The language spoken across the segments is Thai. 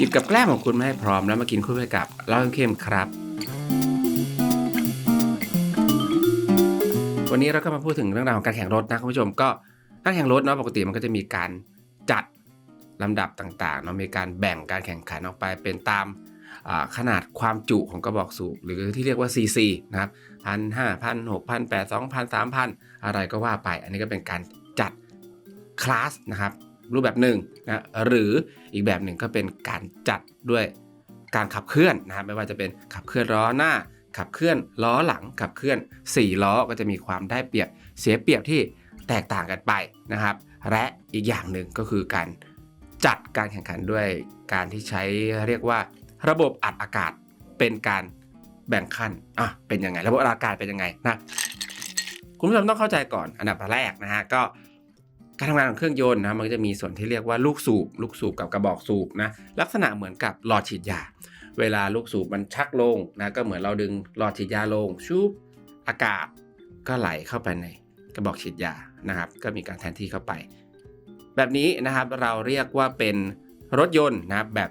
หยิบกับแกล้มของคุณมาให้พร้อมแล้วมากินคู่ไปกับเหล้าเข้มครับ วันนี้เราก็มาพูดถึงเรื่องราวของการแข่งรถนะคุณผู้ชมก็การแข่งรถเนาะปกติมันก็จะมีการจัดลำดับต่างๆเนาะมีการแบ่งการแข่งขันออกไปเป็นตามขนาดความจุของกระบอกสูบหรือที่เรียกว่า CC นะครับพันห้าพันหกพันแปดสองพันสามพันอะไรก็ว่าไป อันนี้ก็เป็นการจัดคลาสนะครับ รูปแบบหนึ่งนะหรืออีกแบบหนึ่งก็เป็นการจัดด้วยการขับเคลื่อนนะครับไม่ว่าจะเป็นขับเคลื่อนล้อหน้า ขับเคลื่อนล้อหลัง ขับเคลื่อน 4 ล้อก็จะมีความได้เปรียบเสียเปรียบที่แตกต่างกันไปนะครับ และอีกอย่างหนึ่งก็คือการจัดการแข่งขันด้วยการที่ใช้เรียกว่าระบบอัดอากาศเป็นการแบ่งขั้นอะเป็นยังไง ระบบอัดอากาศเป็นยังไงนะคุณผู้ชมต้องเข้าใจก่อนอันดับแรกนะฮะก็ การทำงานของเครื่องยนต์นะมันก็จะมีส่วนที่เรียกว่าลูกสูบ ลูกสูบกับกระบอกสูบนะลักษณะเหมือนกับหลอดฉีดยา เวลาลูกสูบมันชักลงนะก็เหมือนเราดึงหลอดฉีดยาลงชุบอากาศก็ไหลเข้าไปในกระบอกฉีดยานะครับ ก็มีการแทนที่เข้าไป แบบนี้นะครับเราเรียกว่าเป็นรถยนต์นะครับแบบ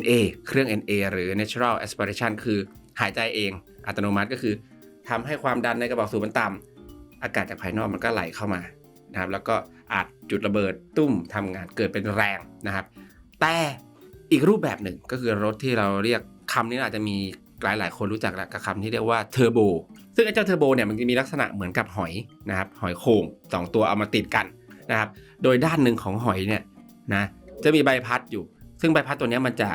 NA เครื่อง NA หรือ Natural Aspiration คือหายใจเองอัตโนมัติก็คือทำให้ความดันในกระบอกสูบมันต่ำอากาศจากภายนอกมันก็ไหลเข้ามานะครับแล้วก็ อาจจุดระเบิดตุ้มทำงานเกิดเป็นแรงนะครับ แต่อีกรูปแบบหนึ่งก็คือรถที่เราเรียกคำนี้อาจจะมีหลายหลายคนรู้จักแล้วกับคำที่เรียกว่าเทอร์โบซึ่งไอ้เจ้าเทอร์โบเนี่ยมันจะมีลักษณะเหมือนกับหอยนะครับหอยโข่งสองตัวเอามาติดกันนะครับโดยด้านหนึ่งของหอยเนี่ยนะจะมีใบพัดอยู่ ซึ่งใบพัดตัวนี้มันจะ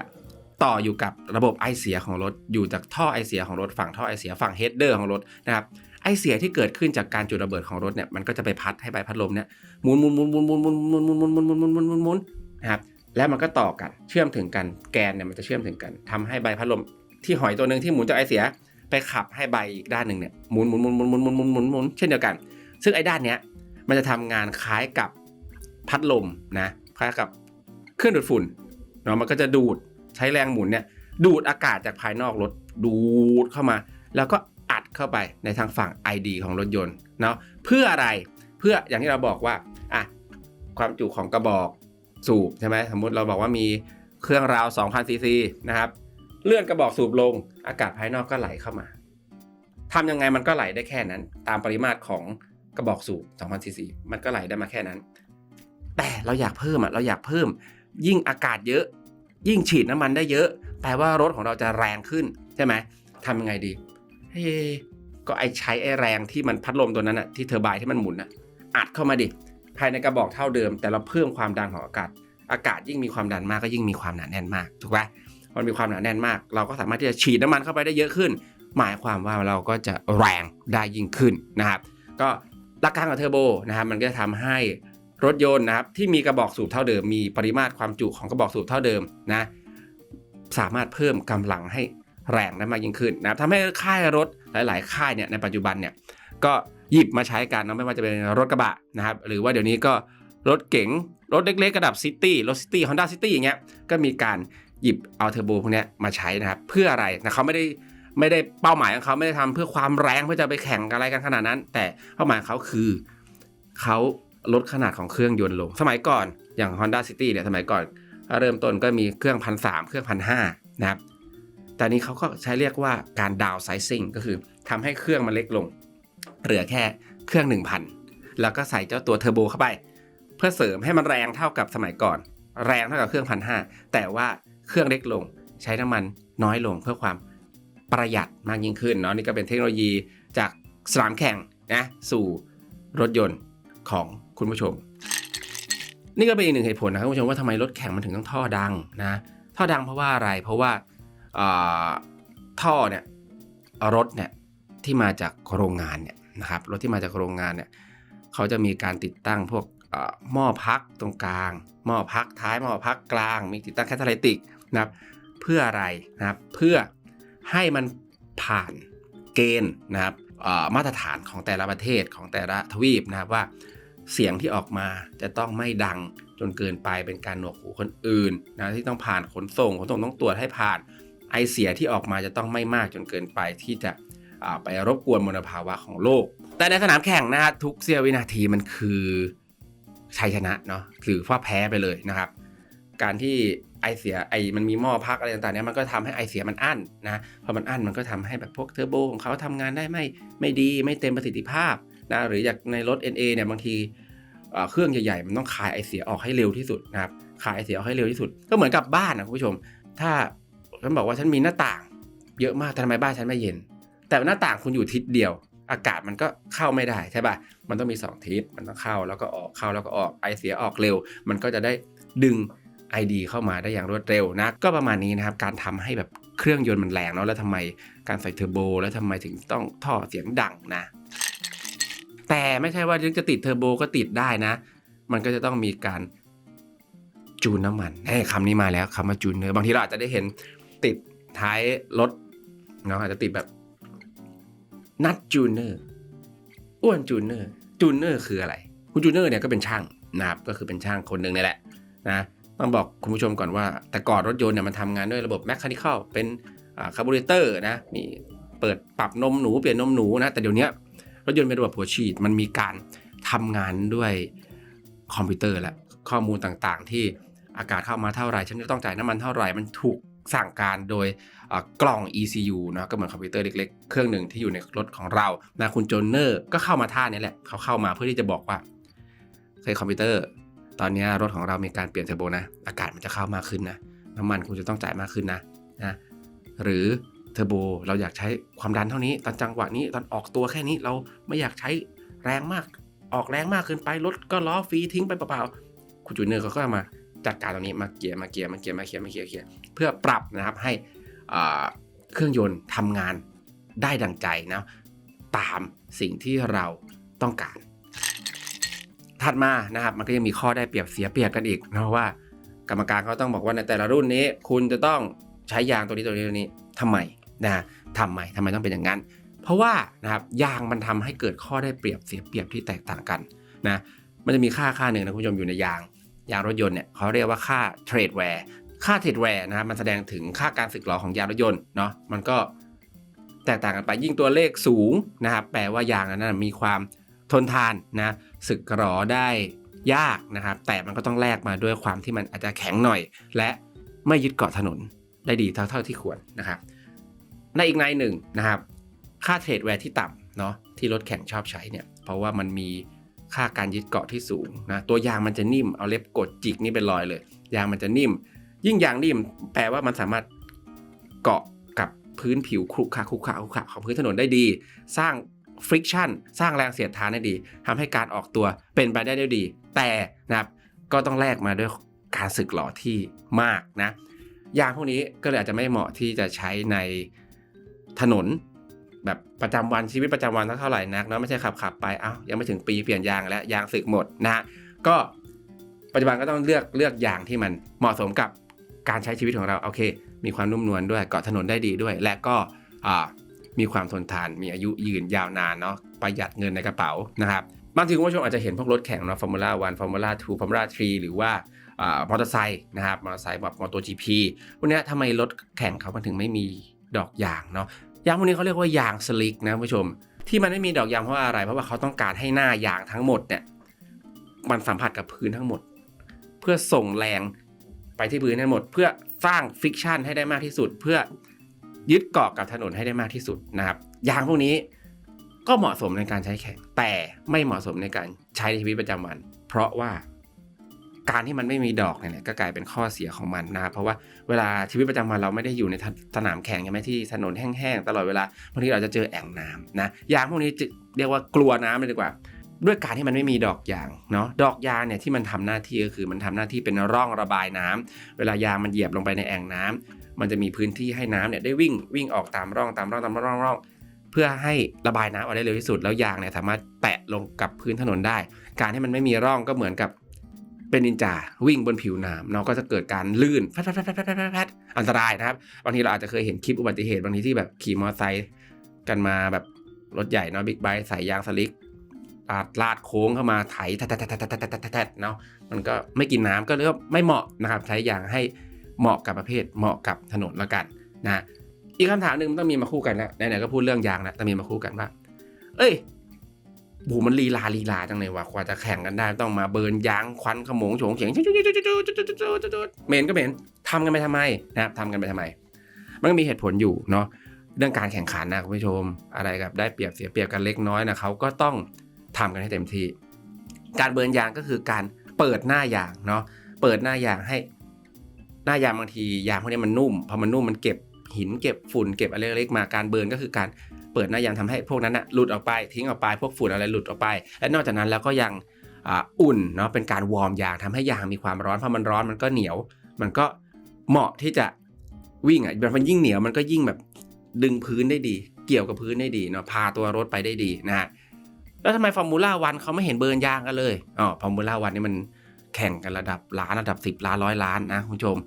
ต่ออยู่กับระบบไอเสียของรถ อยู่จากท่อไอเสียของรถฝั่งท่อไอเสียฝั่งเฮดเดอร์ของรถนะครับ ไอเสียที่เกิดขึ้นจากการจุดระเบิดของรถเนี่ยมันก็จะไปพัดให้ใบพัดลมเนี่ยหมุนหมุนหมุนหมุนหมุนหมุนหมุนหมุนหมุนหมุนหมุนหมุนหมุนหมุนหมุนนะครับแล้วมันก็ต่อกันเชื่อมถึงกันแกนเนี่ยมันจะเชื่อมถึงกันทำให้ใบพัดลมที่หอยตัวหนึ่งที่หมุนจากไอเสียไปขับให้ใบอีกด้านหนึ่งเนี่ยหมุนหมุนหมุนหมุนหมุนหมุนหมุนหมุนหมุนเช่นเดียวกัน ซึ่งไอ้ด้านเนี้ยมันจะทำงานคล้ายกับพัดลมนะคล้ายกับเครื่องดูดฝุ่นเนาะมันก็จะดูดใช้แรงหมุนเนี่ยดูดอากาศจากภายนอกรถดูดเข้ามา แล้วก็ อัดเข้าไปในทางฝั่ง ID ของรถยนต์เนาะเพื่ออะไรเพื่ออย่างที่เราบอกว่าอะความจุของกระบอกสูบใช่ไหมสมมุติเราบอกว่ามีเครื่องราว 2,000ซีซีนะครับเลื่อนกระบอกสูบลงอากาศภายนอกก็ไหลเข้ามาทำยังไงมันก็ไหลได้แค่นั้น ตามปริมาตรของกระบอกสูบ2,000ซีซีมันก็ไหลได้มาแค่นั้น แต่เราอยากเพิ่มอะเราอยากเพิ่ม ยิ่งอากาศเยอะ ยิ่งฉีดน้ำมันได้เยอะ แปลว่ารถของเราจะแรงขึ้นใช่ไหมทำยังไงดี เฮ้ก็ไอใช้ไอแรงที่มันพัดลมตัวนั้นอะที่เทอร์ไบน์ที่มันหมุนอะอัดเข้ามาดิ ภายในกระบอกเท่าเดิม แต่เราเพิ่มความดันของอากาศ อากาศยิ่งมีความดันมากก็ยิ่งมีความหนาแน่นมากถูกปะมันมีความหนาแน่นมาก เราก็สามารถที่จะฉีดน้ำมันเข้าไปได้เยอะขึ้น หมายความว่าเราก็จะแรงได้ยิ่งขึ้นนะครับก็หลักการของเทอร์โบนะครับมันก็จะทำให้รถยนต์นะครับที่มีกระบอกสูบเท่าเดิม มีปริมาตรความจุของกระบอกสูบเท่าเดิมนะสามารถเพิ่มกำลังให้ แรงได้มากยิ่งขึ้นนะครับทำให้ค่ายรถหลาย ๆ ค่ายเนี่ยในปัจจุบันเนี่ยก็หยิบมาใช้กันนะไม่ว่าจะเป็นรถกระบะนะครับหรือว่าเดี๋ยวนี้ก็รถเก๋งรถเล็กๆระดับซิตี้รถซิตี้ฮอนด้าซิตี้อย่างเงี้ยก็มีการหยิบเอาเทอร์โบพวกนี้มาใช้นะครับเพื่ออะไรนะเขาไม่ได้ไม่ได้เป้าหมายของเขาไม่ได้ทำเพื่อความแรงเพื่อจะไปแข่งอะไรกันขนาดนั้น แต่เป้าหมายเขาคือเขาลดขนาดของเครื่องยนต์ลง สมัยก่อนอย่าง Honda City เนี่ยสมัยก่อนเริ่มต้นก็มีเครื่องพันสเครื่องพันหนะครับ แต่นี้เขาก็ใช้เรียกว่าการดาวไซซิ่งก็คือทำให้เครื่องมันเล็กลง เหลือแค่เครื่อง 1,000 แล้วก็ใส่เจ้าตัวเทอร์โบเข้าไป เพื่อเสริมให้มันแรงเท่ากับสมัยก่อน แรงเท่ากับเครื่องพันหแต่ว่าเครื่องเล็กลง ใช้น้ำมันน้อยลงเพื่อความประหยัดมากยิ่งขึ้นเนาะนี่ก็เป็นเทคโนโลยีจากสนามแข่งนะสู่รถยนต์ของคุณผู้ชม นี่ก็เป็นอีกหนึ่งเหตุผลนะครับคุณผู้ชมว่าทำไมรถแข่งมันถึงต้องท่อดังนะท่อดังเพราะว่าอะไรเพราะว่าอ่า ท่อเนี่ยรถเนี่ยที่มาจากโรงงานเนี่ยนะครับรถที่มาจากโรงงานเนี่ยเขาจะมีการติดตั้งพวกหม้อพักตรงกลาง หม้อพักท้ายหม้อพักกลาง มีติดตั้งแคตาลิติกนะครับเพื่ออะไรนะครับเพื่อให้มันผ่านเกณฑ์นะครับมาตรฐานของแต่ละประเทศของแต่ละทวีปนะครับว่าเสียงที่ออกมาจะต้องไม่ดังจนเกินไปเป็นการหนวกหูคนอื่นนะที่ต้องผ่านขนส่งขนส่งต้องตรวจให้ผ่าน ไอเสียที่ออกมาจะต้องไม่มากจนเกินไปที่จะไปรบกวนมลภาวะของโลก แต่ในสนามแข่งนะฮะทุกเสี้ยววินาทีมันคือชัยชนะเนาะหรือว่าแพ้ไปเลยนะครับ การที่ไอเสียไอมันมีหม้อพักอะไรต่างๆเนี่ยมันก็ทำให้ไอเสียมันอั้นนะพอมันอั้นมันก็ทำให้แบบพวกเทอร์โบของเขาทำงานได้ไม่ไม่ดีไม่เต็มประสิทธิภาพนะหรืออย่างในรถ NA เนี่ยบางทีเอ่อเครื่องใหญ่ๆมันต้องคายไอเสียออกให้เร็วที่สุดนะครับคายไอเสียออกให้เร็วที่สุด ก็เหมือนกับบ้านนะคุณผู้ชม ถ้า ฉันบอกว่าฉันมีหน้าต่าง เยอะมากทำไมบ้านฉันไม่เย็น แต่หน้าต่างคุณอยู่ทิศเดียว อากาศมันก็เข้าไม่ได้ใช่ป่ะมันต้องมี 2 ทิศมันต้องเข้าแล้วก็ออกเข้าแล้วก็ออกไอเสียออกเร็ว มันก็จะได้ดึง ID เข้ามาได้อย่างรวดเร็วนะ ก็ประมาณนี้นะครับ การทำให้แบบเครื่องยนต์มันแรงเนาะแล้วทำไมการใส่เทอร์โบ แล้วทำไมถึงต้องท่อเสียงดังนะ แต่ไม่ใช่ว่าจะติดเทอร์โบก็ติดได้นะ มันก็จะต้องมีการจูนน้ำมันให้คำนี้มาแล้วคำว่าจูนเนอร์บางทีเราอาจจะได้เห็น ติดท้ายรถเนาะอาจจะติดแบบนัดจูเนอร์อ้วนจูเนอร์จูเนอร์คืออะไร คุณจูเนอร์เนี่ยก็เป็นช่างนะครับก็คือเป็นช่างคนหนึ่งนี่แหละนะต้องบอกคุณผู้ชมก่อนว่า แต่ก่อนรถยนต์เนี่ยมันทำงานด้วยระบบแมคคานิคอลเป็นคาร์บูเรเตอร์นะมีเปิดปรับนมหนูเปลี่ยนนมหนูนะแต่เดี๋ยวนี้รถยนต์เป็นระบบหัวฉีดมันมีการทำงานด้วยคอมพิวเตอร์และข้อมูลต่างๆ ที่อากาศเข้ามาเท่าไหร่ฉันจะต้องจ่ายน้ำมันเท่าไหร่มันถูก สั่งการโดยกล่อง ECU นะก็เหมือนคอมพิวเตอร์เล็กๆ เครื่องหนึ่งที่อยู่ในรถของเรานะคุณโจนเนอร์ก็เข้ามาท่านี้แหละเขาเข้ามาเพื่อที่จะบอกว่าเฮ้ยคอมพิวเตอร์ ตอนนี้รถของเรามีการเปลี่ยนเทอร์โบนะ อากาศมันจะเข้ามากขึ้นนะน้ำมันคุณจะต้องจ่ายมากขึ้นนะนะหรือเทอร์โบเราอยากใช้ความดันเท่านี้ ตอนจังหวะนี้ตอนออกตัวแค่นี้เราไม่อยากใช้แรงมากออกแรงมากเกินไปรถก็ล้อฟรีทิ้งไปเปล่าๆคุณจูเนอร์เขาก็มา จัดการตรงนี้มาเกียร์มาเกียร์มาเกียร์มาเกียร์มาเกียร์เกียร์เพื่อปรับนะครับให้เครื่องยนต์ทำงานได้ดังใจนะตามสิ่งที่เราต้องการ ถัดมานะครับมันก็ยังมีข้อได้เปรียบเสียเปรียบกันอีกนะว่ากรรมการเขาต้องบอกว่าในแต่ละรุ่นนี้ คุณจะต้องใช้ยางตัวนี้ตัวนี้ตัวนี้ทำไมนะทำไมทำไมต้องเป็นอย่างนั้น เพราะว่านะครับยางมันทำให้เกิดข้อได้เปรียบเสียเปรียบที่แตกต่างกันนะมันจะมีค่าค่าหนึ่งนะคุณผู้ชมอยู่ในยาง ยางรถยนต์เนี่ยเขาเรียกว่าค่าเทรดแวร์ค่าเทรดแวร์นะครับมันแสดงถึงค่าการสึกหรอของยางรถยนต์เนาะมันก็แตกต่างกันไปยิ่งตัวเลขสูงนะครับแปลว่ายางนั้นมีความทนทานนะสึกหรอได้ยากนะครับ แต่มันก็ต้องแลกมาด้วยความที่มันอาจจะแข็งหน่อย และไม่ยึดเกาะถนนได้ดีเท่าเท่าที่ควรนะครับ ในอีกในหนึ่งนะครับ ค่าเทรดแวร์ที่ต่ำเนาะที่รถแข่งชอบใช้เนี่ยเพราะว่ามันมี ค่าการยึดเกาะที่สูงนะตัวยางมันจะนิ่มเอาเล็บกดจิกนี่เป็นรอยเลย ยางมันจะนิ่ม ยิ่งยางนิ่ม แปลว่ามันสามารถเกาะกับพื้นผิวครุขระครุขระครุขระของพื้นถนนได้ดี สร้าง friction สร้างแรงเสียดทานได้ดีทำให้การออกตัวเป็นไปได้ด้วยดี แต่นะครับก็ต้องแลกมาด้วยการสึกหล่อที่มากนะยางพวกนี้ก็เลยอาจจะไม่เหมาะที่จะใช้ในถนน แบบประจำวันชีวิตประจำวันเท่าไหร่นักเนาะไม่ใช่ขับขับไปเอ้ายังไม่ถึงปีเปลี่ยนยางแล้วยางสึกหมดนะฮะก็ปัจจุบันก็ต้องเลือกเลือกยางที่มันเหมาะสมกับการใช้ชีวิตของเราโอเค มีความนุ่มนวลด้วยเกาะถนนได้ดีด้วย และก็มีความทนทานมีอายุยืนยาวนานเนาะประหยัดเงินในกระเป๋านะครับบางทีคุณผู้ชมอาจจะเห็นพวกรถแข่งเนาะฟอร์มูล่าวันฟอร์มูล่าทูฟอร์มูล่าทรีหรือว่ามอเตอร์ไซค์นะครับมอเตอร์ไซค์แบบมอเตอร์จีพีพวกเนี้ทำไมรถแข่งเขามันถึงไม่มีดอกยางเนาะ ยางพวกนี้เขาเรียกว่ายางสลิกนะคุณผู้ชม ที่มันไม่มีดอกยางเพราะว่าอะไร เพราะว่าเขาต้องการให้หน้ายางทั้งหมดเนี่ยมันสัมผัสกับพื้นทั้งหมด เพื่อส่งแรงไปที่พื้นทั้งหมด เพื่อสร้างฟิกชันให้ได้มากที่สุด เพื่อยึดเกาะกับถนนให้ได้มากที่สุดนะครับ ยางพวกนี้ก็เหมาะสมในการใช้แข่งแต่ไม่เหมาะสมในการใช้ในชีวิตประจำวัน เพราะว่า การที่มันไม่มีดอกเนี่ยก็กลายเป็นข้อเสียของมันนะครับเพราะว่าเวลาชีวิตประจำวันเราไม่ได้อยู่ในสนามแข่งใช่ไหมที่ถนนแห้งๆตลอดเวลาบางทีเราจะเจอแอ่งน้ำนะยางพวกนี้จะเรียกว่ากลัวน้ำเลยดีกว่าด้วยการที่มันไม่มีดอกยางเนาะดอกยางเนี่ยที่มันทำหน้าที่ก็คือมันทำหน้าที่เป็นร่องระบายน้ำเวลายางมันเหยียบลงไปในแอ่งน้ำมันจะมีพื้นที่ให้น้ำเนี่ยได้วิ่งวิ่งออกตามร่องตามร่องตามร่องร่องเพื่อให้ระบายน้ำออกได้เร็วที่สุดแล้วยางเนี่ยสามารถแตะลงกับพื้นถนนได้ การที่มันไม่มีร่องก็เหมือนกับ เป็นนินจาวิ่งบนผิวน้ำเนาก็จะเกิดการลื่นฟัดฟัดอันตรายนะครับ บางทีเราอาจจะเคยเห็นคลิปอุบัติเหตุบางทีที่แบบขี่มอเตอร์ไซค์กันมาแบบรถใหญ่เนาะบิ๊กไบค์ใส่ยางสลิกลาดลาดโค้งเข้ามาไถแทะแทะแทแทเนาะมันก็ไม่กินน้ำก็เรียกว่าไม่เหมาะนะครับใช้ยางให้เหมาะกับประเภทเหมาะกับถนนละกันนะอีกคำถามหนึ่งมันต้องมีมาคู่กันนะไหนๆก็พูดเรื่องยางนะแต่มีมาคู่กันว่า เอ้ย บูมันลีลาลีลาจังเลยว่ะกว่าจะแข่งกันได้ต้องมาเบิร์นยางควันขโมงโฉงเฉียงเมนก็เมนทำกันไปทำไมนะครับทำกันไปทำไม มันก็มีเหตุผลอยู่เนาะเรื่องการแข่งขันนะคุณผู้ชม อะไรกับได้เปรียบเสียเปรียบกันเล็กน้อยนะเขาก็ต้องทำกันให้เต็มที่ การเบิร์นยางก็คือการเปิดหน้ายางเนาะเปิดหน้ายางให้หน้ายางบางทียางพวกนี้มันนุ่มพอมันนุ่มมันเก็บ หินเก็บฝุ่นเก็บอะไรเล็กๆมาการเบิร์นก็คือการเปิดหน้ายางทำให้พวกนั้นนะหลุดออกไปทิ้งออกไปพวกฝุ่นอะไรหลุดออกไป และนอกจากนั้นแล้วก็ยังอ,อุ่นเนาะเป็นการวอร์มยางทำให้ยางมีความร้อนเพอมันร้อนมันก็เหนียว มันก็เหมาะที่จะวิ่งอะมันยิ่งเหนียวมันก็ยิ่งแบบดึงพื้นได้ดี เกี่ยวกับพื้นได้ดีเนาะพาตัวรถไปได้ดีนะฮะแล้วทำไมฟอร์มูล่าวันเขาไม่เห็นเบิร์นยางกันเลยอ๋อฟอร์มูล่าวันนี่มันแข่งกันระดับล้านระดับ 10 ล้านร้อยล้านนะคุณผู้ชม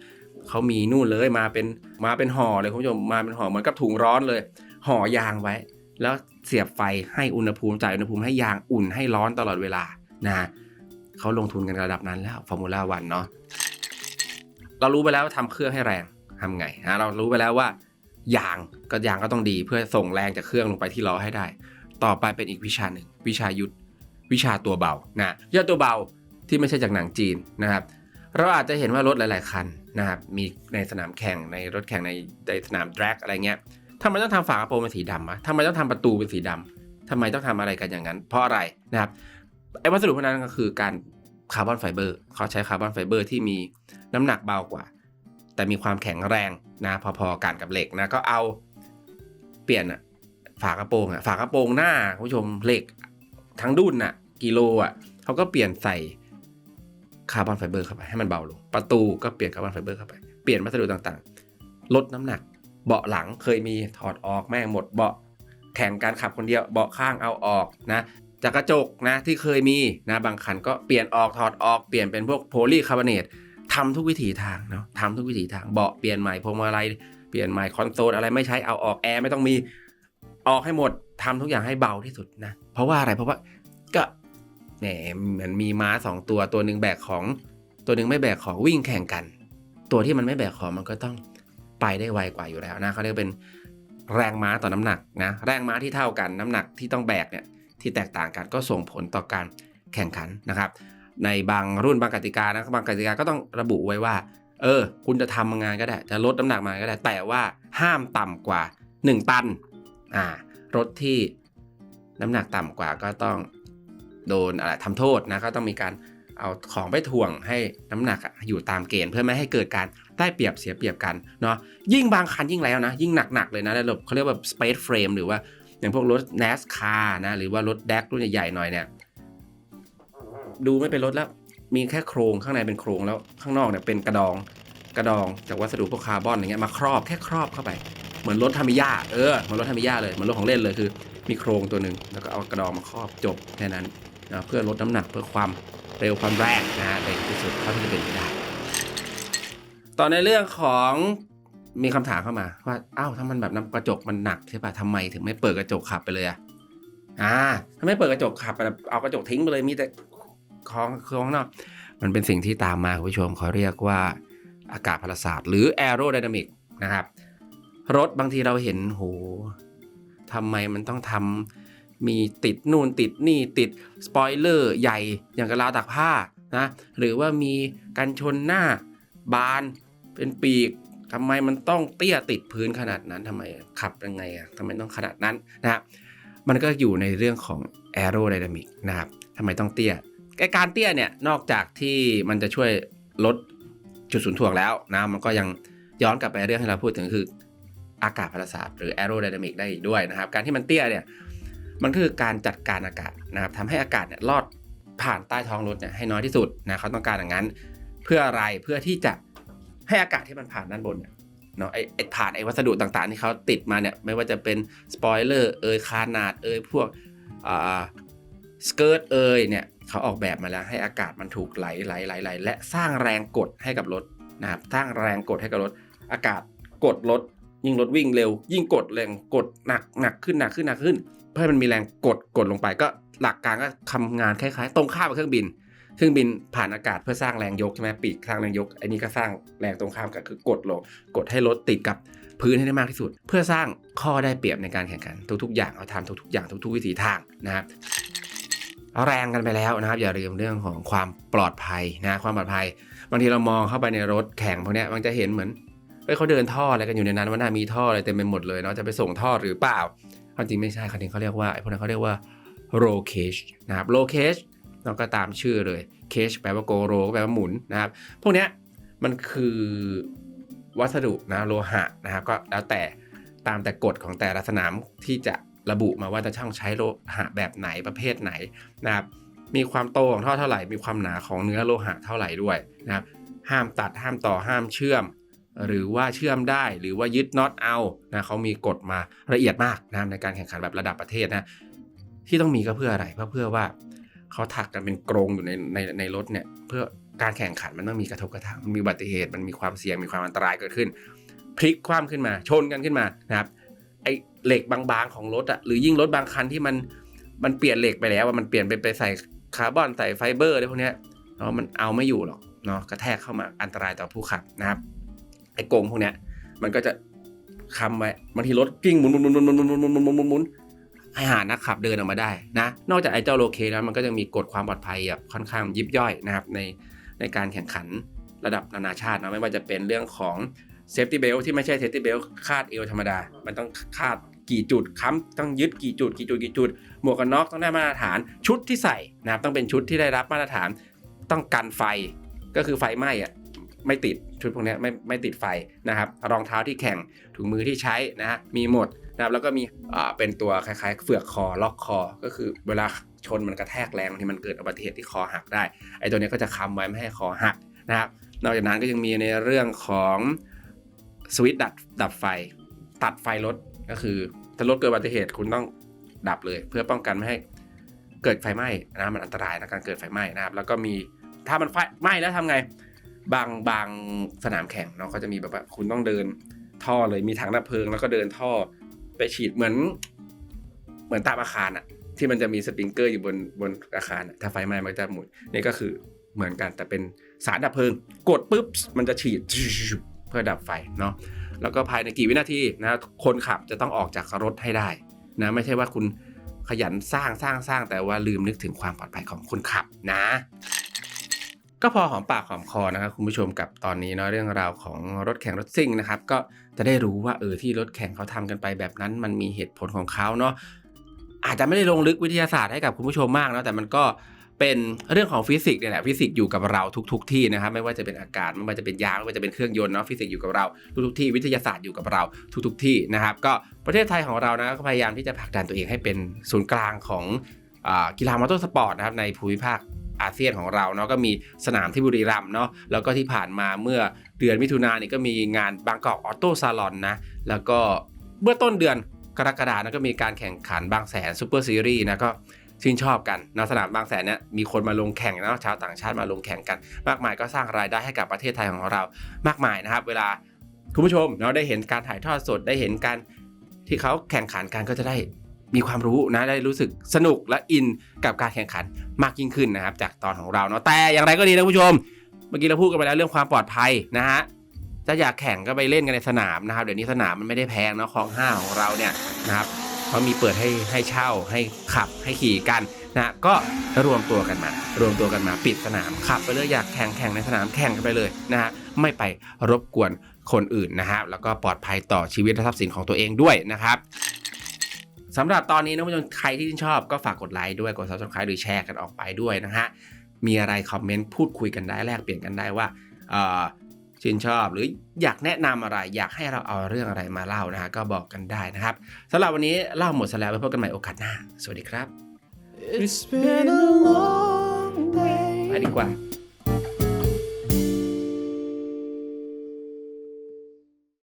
เขามีนู่นเลยมาเป็นมาเป็นห่อเลยคุณผู้ชมมาเป็นห่อเหมือนกับถุงร้อนเลย ห่อยางไว้ แล้วเสียบไฟให้อุณหภูมิจ่ายอุณหภูมิให้ยางอุ่นให้ร้อนตลอดเวลานะเขาลงทุนกันระดับนั้นแล้วฟอร์มูล่าวันเนาะเรารู้ไปแล้วว่าทำเครื่องให้แรงทำไงนะเรารู้ไปแล้วว่ายางก็ยางก็ต้องดีเพื่อส่งแรงจากเครื่องลงไปที่ล้อให้ได้ ต่อไปเป็นอีกวิชาหนึ่งวิชายุทธวิชาตัวเบานะวิชาตัวเบาที่ไม่ใช่จากหนังจีนนะครับ เราอาจจะเห็นว่ารถหลาย ๆ คัน นะครับมีในสนามแข่งในรถแข่งในในสนามแดร็กอะไรเงี้ยทำไมต้องทำฝากระโปรงเป็นสีดำอะทำไมต้องทำประตูเป็นสีดำทำไมต้องทำอะไรกันอย่างนั้น เพราะอะไรนะครับไอ้วัสดุพวกนั้นก็คือการคาร์บอนไฟเบอร์เขาใช้คาร์บอนไฟเบอร์ที่มีน้ำหนักเบากว่า แต่มีความแข็งแรงนะพอๆกันกับเหล็กนะก็เอาเปลี่ยนอะฝากระโปรงอะฝากระโปรงหน้าคุณผู้ชมเหล็กทั้งดุนอะกิโลอะเขาก็เปลี่ยนใส่ คาร์บอนไฟเบอร์เข้าไปให้มันเบาลง ประตูก็เปลี่ยนคาร์บอนไฟเบอร์เข้าไป เปลี่ยนวัสดุต่างๆ ลดน้ำหนัก เบาะหลังเคยมีถอดออกแม่งหมดเบาะแข่งการขับคนเดียวเบาะข้างเอาออกนะจากกระจกนะที่เคยมีนะบางคันก็เปลี่ยนออกถอดออกเปลี่ยนเป็นพวกโพลีคาร์บอเนตทำทุกวิถีทางเนาะทำทุกวิถีทางเบาะเปลี่ยนใหม่พวงมาลัยเปลี่ยนใหม่คอนโซลอะไรไม่ใช้เอาออกแอร์ไม่ต้องมีออกให้หมดทำทุกอย่างให้เบาที่สุดนะเพราะว่าอะไรเพราะว่าก็ แหมเหมือนมีม้าสองตัวตัวหนึ่งแบกของ ตัวหนึ่งไม่แบกของวิ่งแข่งกัน ตัวที่มันไม่แบกของมันก็ต้องไปได้ไวกว่าอยู่แล้วนะเขาเรียกเป็นแรงม้าต่อน้ำหนักนะแรงม้าที่เท่ากันน้ำหนักที่ต้องแบกเนี่ยที่แตกต่างกันก็ส่งผลต่อการแข่งขันนะครับ ในบางรุ่นบางกติกานะบางกติกาก็ต้องระบุไว้ว่า เออ คุณจะทำงานก็ได้ จะลดน้ำหนักมาก็ได้ แต่ว่าห้ามต่ำกว่า 1 ตันอ่ารถที่น้ำหนักต่ำกว่าก็ต้อง โดนอะไรทำโทษนะก็ต้องมีการเอาของไปถ่วงให้น้ำหนักอะอยู่ตามเกณฑ์เพื่อไม่ให้เกิดการได้เปรียบเสียเปรียบกันเนาะยิ่งบางคันยิ่งแล้วนะ ยิ่งหนักๆเลยนะระบบเขาเรียกว่า space frame หรือว่าอย่างพวกรถ NASCAR นะหรือว่ารถแดกรุ่นใหญ่ๆหน่อยเนี่ยดูไม่เป็นรถแล้วมีแค่โครงข้างในเป็นโครงแล้วข้างนอกเนี่ยเป็นกระดองกระดองจากวัสดุพวกคาร์บอนอย่างเงี้ยมาครอบแค่ครอบเข้าไป เหมือนรถทามิยาเออเหมือนรถทามิยาเลยเหมือนรถของเล่นเลยคือ มีโครงตัวหนึ่งแล้วก็เอากระดองมาครอบจบแค่นั้น นะเพื่อลดน้ำหนักเพื่อความเร็วความแรงนะฮะในที่สุดเท่าที่จะเป็นไปได้ ต่อในเรื่องของมีคำถามเข้ามาว่าอ้าวถ้ามันแบบน้ำกระจกมันหนักใช่ป่ะทำไมถึงไม่เปิดกระจกขับไปเลยอะอ่าถ้าไม่เปิดกระจกขับแบบเอากระจกทิ้งไปเลยมีแต่ของของนอกมันเป็นสิ่งที่ตามมาคุณผู้ชมเขาเรียกว่าอากาศพลศาสตร์หรือ aerodynamic นะครับรถบางทีเราเห็นโหทำไมมันต้องทำ มีติดนู่นติดนี่ติดสปอยเลอร์ใหญ่อย่างกระลาตากผ้านะหรือว่ามีกันชนหน้าบานเป็นปีกทำไมมันต้องเตี้ยติดพื้นขนาดนั้นทำไมขับยังไงอะทำไมต้องขนาดนั้นนะฮะมันก็อยู่ในเรื่องของ aerodynamic นะครับทำไมต้องเตี้ยการเตี้ยเนี่ยนอกจากที่มันจะช่วยลดจุดศูนย์ถ่วงแล้วนะมันก็ยังย้อนกลับไปเรื่องที่เราพูดถึงคืออากาศพลศาสตร์หรือ aerodynamic ได้อีกด้วยนะครับ การที่มันเตี้ยเนี่ย มันคือการจัดการอากาศนะครับทำให้อากาศเนี่ยลอดผ่านใต้ท้องรถเนี่ยให้น้อยที่สุดนะเขาต้องการอย่างนั้น เพื่ออะไรเพื่อที่จะให้อากาศที่มันผ่านด้านบนเนี่ยเนาะไอไอผ่านไอวัสดุต่างๆที่เขาติดมาเนี่ยไม่ว่าจะเป็นสปอยเลอร์เอยคานาดเอยพวกอ่าสเกิร์ตเอยเนี่ยเขาออกแบบมาแล้วให้อากาศมันถูกไหลไหลไหลไหลและสร้างแรงกดให้กับรถนะครับสร้างแรงกดให้กับรถอากาศกดรถยิ่งรถวิ่งเร็ว ยิ่งกดแรงกดหนักหนักขึ้นหนักขึ้นหนักขึ้น เพื่อให้มันมีแรงกดกดลงไป ก็หลักการก็ทำงานคล้ายๆ ตรงข้ามกับเครื่องบิน เครื่องบินผ่านอากาศเพื่อสร้างแรงยกใช่ไหมปีกสร้างแรงยกไอ้นี่ก็สร้างแรงตรงข้ามกันคือกดลง กดให้รถติดกับพื้นให้ได้มากที่สุด เพื่อสร้างข้อได้เปรียบในการแข่งขัน ทุกๆ อย่างเอาทำทุกๆอย่างทุกๆวิถีทางนะครับแรงกันไปแล้วนะครับ อย่าลืมเรื่องของความปลอดภัยนะความปลอดภัยบางทีเรามองเข้าไปในรถแข่งพวกนี้มันจะเห็นเหมือนเฮ้ยเขาเดินท่ออะไรกันอยู่ในนั้นว่าน่ามีท่ออะไรเต็มไปหมดเลยเนาะจะไปส่งท่อหรือเปล่า ความจริงไม่ใช่ความจริงเขาเรียกว่าไอ้พวกนั้นเขาเรียกว่า roll cage นะครับ roll cage เราก็ตามชื่อเลย cage แปลว่า go roll ก็แปลว่าหมุนนะครับ พวกเนี้ยมันคือวัสดุนะโลหะนะครับก็แล้วแต่ตามแต่กฎของแต่ละสนามที่จะระบุมาว่าจะช่างใช้โลหะแบบไหนประเภทไหนนะครับมีความโตของท่อเท่าไหร่ มีความหนาของเนื้อโลหะเท่าไหร่ด้วยนะครับห้ามตัดห้ามต่อห้ามเชื่อม หรือว่าเชื่อมได้หรือว่ายึดน็อตเอานะเขามีกฎมาละเอียดมากนะในการแข่งขันแบบระดับประเทศนะที่ต้องมีก็เพื่ออะไรเพื่อเพื่อว่าเขาถักกันเป็นกรงอยู่ในในในรถเนี่ยเพื่อการแข่งขันมันต้องมีกระทบกระทั่งมันมีอุบัติเหตุมันมีความเสี่ยงมีความอันตรายเกิดขึ้น พลิกคว่ำขึ้นมาชนกันขึ้นมานะครับไอเหล็กบางๆของรถอะหรือยิ่งรถบางคันที่มันมันเปลี่ยนเหล็กไปแล้วอะมันเปลี่ยนไปไปใส่คาร์บอนใส่ไฟเบอร์อะไรพวกเนี้ยเนาะมันเอาไม่อยู่หรอกเนาะกระแทกเข้ามาอันตรายต่อผู้ขับนะครับ ไอ้กงพวกเนี้ย มันก็จะค้ำไว้บางทีรถกิ้งหมุนหมุนหมุนหมุนหมุนหมุนหมุนหมุนหมุนหมุนหมุนให้หานักขับเดินออกมาได้นะ นอกจากไอ้เจ้าโลเคแล้วมันก็จะมีกฎความปลอดภัยแบบค่อนข้างยิบย่อยนะครับในในการแข่งขันระดับนานาชาตินะไม่ว่าจะเป็นเรื่องของเซฟตี้เบลที่ไม่ใช่เซฟตี้เบลคาดเอวธรรมดา มันต้องคาดกี่จุดค้ำต้องยึดกี่จุดกี่จุดกี่จุด หมวกกันน็อกต้องได้มาตรฐาน ชุดที่ใส่นะครับต้องเป็นชุดที่ได้รับมาตรฐาน ต้องกันไฟก็คือไฟไหม้อะ ไม่ติดชุดพวกนี้ไม่ไม่ติดไฟนะครับรองเท้าที่แข่งถุงมือที่ใช้นะฮะมีหมดนะครับแล้วก็มีเป็นตัวคล้ายๆ เฟือกคอล็อกคอ ก็คือเวลาชนมันกระแทกแรงที่มันเกิดอุบัติเหตุที่คอหักได้ไอ้ตัวนี้ก็จะค้ำไว้ไม่ให้คอหักนะครับนอกจากนั้นก็ยังมีในเรื่องของสวิตช์ดับดับไฟ ตัดไฟรถก็คือถ้ารถเกิดอุบัติเหตุคุณต้องดับเลย เพื่อป้องกันไม่ให้เกิดไฟไหม้นะมันอันตรายนะการเกิดไฟไหม้นะครับแล้วก็มีถ้ามันไฟไหม้แล้วทำไง บางบางสนามแข่งเนาะเขาจะมีแบบว่าคุณต้องเดินท่อเลยมีถังดับเพลิงแล้วก็เดินท่อไปฉีดเหมือน เหมือนตามอาคารอะที่มันจะมีสปริงเกอร์อยู่บนบนอาคารถ้าไฟไหม้มันจะหมุนนี่ก็คือเหมือนกันแต่เป็นสารดับเพลิง กดปุ๊บมันจะฉีดเพื่อดับไฟเนาะแล้วก็ภายในกี่วินาทีนะคนขับจะต้องออกจากรถให้ได้นะไม่ใช่ว่าคุณขยันสร้างสร้างสร้างแต่ว่าลืมนึกถึงความปลอดภัยของคนขับนะ ก็พอหอมปากหอมคอนะครับคุณผู้ชมกับตอนนี้เนาะเรื่องราวของรถแข่งรถซิ่งนะครับก็จะได้รู้ว่าเออที่รถแข่งเขาทำกันไปแบบนั้น มันมีเหตุผลของเขาเนาะอาจจะไม่ได้ลงลึกวิทยาศาสตร์ให้กับคุณผู้ชมมากเนาะแต่มันก็เป็นเรื่องของฟิสิกส์เนี่ยแหละฟิสิกส์อยู่กับเราทุกๆที่นะครับไม่ว่าจะเป็นอากาศไม่ว่าจะเป็นยางไม่ว่าจะเป็นเครื่องยนต์เนาะฟิสิกส์อยู่กับเราทุกๆที่วิทยาศาสตร์อยู่กับเราทุกๆที่นะครับก็ประเทศไทยของเรานะก็พยายามที่จะผลักดันตัวเองให้เป็นศูนย์กลางของอกีฬามอเตอร์สปอร์ตนะครับในภูมิภาค อาเซียนของเราเนาะก็มีสนามที่บุรีรัมย์เนาะแล้วก็ที่ผ่านมาเมื่อเดือนมิถุนายนนี่ก็มีงานบางกอกออโต้ซาลอนนะแล้วก็เมื่อต้นเดือนกรกฎาคมก็มีการแข่งขันบางแสนซูเปอร์ซีรีส์นะก็ชื่นชอบกันนะสนามบางแสนเนี่ยมีคนมาลงแข่งนะชาวต่างชาติมาลงแข่งกัน มากมายก็สร้างรายได้ให้กับประเทศไทยของเรามากมายนะครับ เวลาคุณผู้ชมเนาะได้เห็นการถ่ายทอดสดได้เห็นการที่เขาแข่งขันกันก็จะได้ มีความรู้นะได้รู้สึกสนุกและอินกับการแข่งขันมากยิ่งขึ้นนะครับ จากตอนของเราเนาะแต่อย่างไรก็ดีนะผู้ชม เมื่อกี้เราพูดกันไปแล้วเรื่องความปลอดภัยนะฮะจะอยากแข่งก็ไปเล่นกันในสนามนะครับ เดี๋ยวนี้สนามมันไม่ได้แพงเนาะคลองห้าของเราเนี่ยนะครับเขามีเปิดให้ให้เช่าให้ขับให้ขี่กันนะก็รวมตัวกันมา รวมตัวกันมาปิดสนามขับไปเลยอยากแข่งแข่งในสนามแข่งกันไปเลยนะฮะไม่ไปรบกวนคนอื่นนะฮะแล้วก็ปลอดภัยต่อชีวิตและทรัพย์สินของตัวเองด้วยนะครับ สำหรับตอนนี้นะผู้ชมใครที่ชื่นชอบก็ฝากกดไลค์ด้วยกด subscribe หรือแชร์กันออกไปด้วยนะฮะ มีอะไรคอมเมนต์พูดคุยกันได้แลกเปลี่ยนกันได้ว่าเอ่อชื่นชอบหรืออยากแนะนำอะไรอยากให้เราเอาเรื่องอะไรมาเล่านะฮะก็บอกกันได้นะครับสำหรับวันนี้เล่าหมดซะแล้วไว้พบกันใหม่โอกาสหน้า สวัสดีครับ It's been a long day ไปดีกว่า